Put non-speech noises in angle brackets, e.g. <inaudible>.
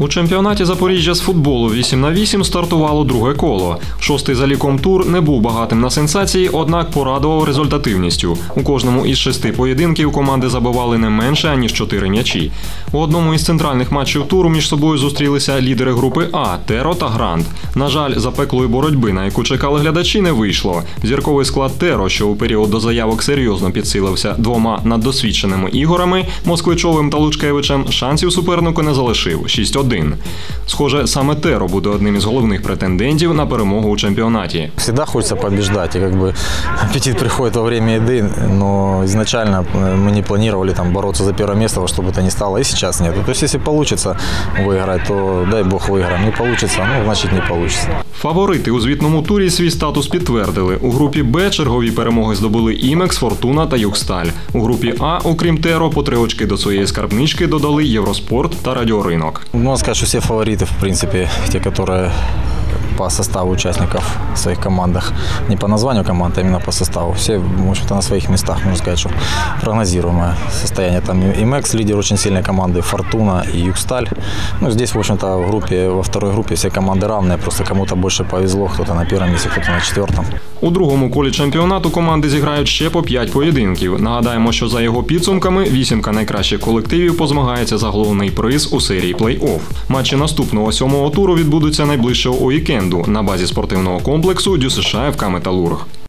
У чемпіонаті Запоріжжя з футболу 8 на 8 стартувало друге коло. Шостий за ліком тур не був багатим на сенсації, однак порадував результативністю. У кожному із шести поєдинків команди забивали не менше аніж чотири м'ячі. У одному із центральних матчів туру між собою зустрілися лідери групи А Теро та Грант. На жаль, запеклої боротьби, на яку чекали глядачі, не вийшло. Зірковий склад Теро, що у період до заявок серйозно підсилився двома наддосвідченими ігорами Москвичовим та Лучкевичем, шансів супернику не залишив 6-1. Схоже, саме Теро буде одним із головних претендентів на перемогу у чемпіонаті. Всегда хочется побеждать, и как бы <laughs> аппетит приходит во время еды, но изначально э, мы не планировали там бороться за первое место, во что бы то ни стало, и сейчас нет. То есть если получится выиграть, то дай бог выиграем. Не получится, ну значит не получится. Фаворити у звітному турі свій статус підтвердили. У групі Б чергові перемоги здобули Імекс, Фортуна та Юксталь. У групі А, окрім Теро, по три очки до своєї скарбнички додали Євроспорт та Радіоринок. Можно сказать, что все фавориты, в принципе, те, которые по составу участников в своих командах, не по названию команд, а именно по составу. Все, в общем-то, на своих местах, можно сказать, что прогнозируемое состояние. Там и Мекс, лидер очень сильной команды, Фортуна и Юксталь. Ну, здесь, в общем-то, в группе, во второй группе все команды равные, просто кому-то больше повезло, кто-то на первом месте, кто-то на четвертом. У другому колі чемпіонату команди зіграють ще по 5 поєдинків. Нагадаємо, що за його підсумками вісімка найкращих колективів позмагається за головний приз у серії плей-офф. Матчі наступного сьомого туру відбудуться найближчого уікенду на базі спортивного комплексу ДЮСШ ФК Металург.